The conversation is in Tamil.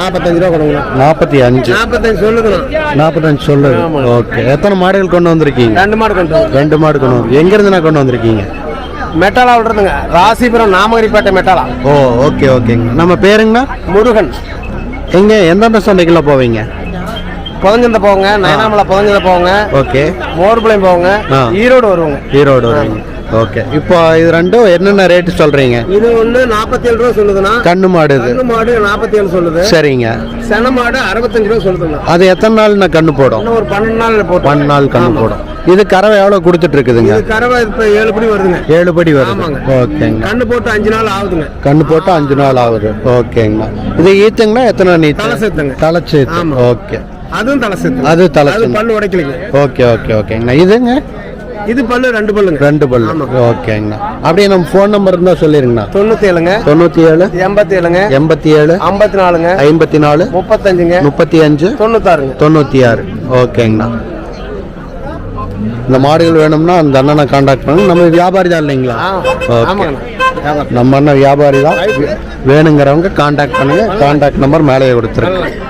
நாற்பத்தஞ்சு ரூபா கொடுங்கண்ணா. நாற்பத்தி அஞ்சு. நாற்பத்தஞ்சு சொல்லுங்கண்ணா. நாற்பத்தஞ்சு சொல்லுது ஓகே. எத்தனை மாடுகள் கொண்டு வந்திருக்கீங்க? ரெண்டு மாடு கொண்டு. ரெண்டு மாடு கொண்டு வந்து எங்கேருந்து நான் கொண்டு வந்திருக்கீங்க? மெட்டாலா விடுறதுங்க. ராசிபுரம் நாமகிரிப்பேட்டை மெட்டாலா. ஓ ஓகே ஓகேங்க. நம்ம பேருங்கண்ணா? முருகன். எங்கே? எந்தெந்த சந்தைக்குள்ள போவீங்க? புதஞ்சந்த போங்க நயனாமலை புதஞ்சந்த போங்க ஓகே. மோர்பாளையம் போங்க. ஈரோடு வருவாங்க. ஈரோடு வருவீங்க. ஓகே. இப்போ இது ரெண்டும் என்னென்ன ரேட்டு சொல்கிறீங்க இது ஒண்ணு நாற்பத்தி ஏழு ரூபா சொல்லுதுண்ணா. கண்ணு மாடு கண்ணு மாடு நாற்பத்தி ஏழு சொல்லுது. சரிங்க. சென மாடு அறுபத்தஞ்சு ரூபா சொல்லுதுண்ணா அது எத்தனை நாள் நான் கண்ணு போடும்? ஒரு பன்னெண்டு நாள் போட்டு பன்னெண்டு நாள் கண்ணு போடும். இது கறவை எவ்வளோ கொடுத்துட்டு இருக்குதுங்க கறவை இப்ப ஏழு படி வருதுங்க. ஏழு படி வருது. ஓகேங்க. கண்ணு போட்டு அஞ்சு நாள் ஆகுதுங்க. கண்ணு போட்டு அஞ்சு நாள் ஆகுது. ஓகேங்கண்ணா இது ஈத்துங்கண்ணா எத்தனை நீத்து? தலை சேர்த்துங்க தலை சேத்து. ஆமா. ஓகே. அதுவும் தலை சேர்த்து அது தலை அது பல்லு உடைக்கலைங்க. ஓகே ஓகே ஓகேங்கண்ணா இதுங்க? இது பல்லு ரெண்டு பல்லுங்க. ரெண்டு பல்லு. ஓகேங்கண்ணா அப்படியே நம்ம ஃபோன் நம்பர் இருந்தால் சொல்லிருங்கண்ணா. தொண்ணூத்தி ஏழுங்க தொண்ணூற்றி ஏழு எண்பத்தி ஏழுங்க எண்பத்தி ஏழு ஐம்பத்தி நாலுங்க ஐம்பத்தி நாலு முப்பத்தஞ்சுங்க. முப்பத்தி அஞ்சு தொண்ணூத்தாறுங்க. தொண்ணூற்றி ஆறு ஓகேங்கண்ணா. இந்த மாடுகள் வேணும்னா அந்த அண்ணனை காண்டாக்ட் பண்ணுங்க. நம்ம வியாபாரி தான் இல்லைங்களா. நம்ம அண்ணன் வியாபாரி தான். வேணுங்கிறவங்க காண்டாக்ட் பண்ணுங்க. காண்டாக்ட் நம்பர் மேலே கொடுத்துருக்கு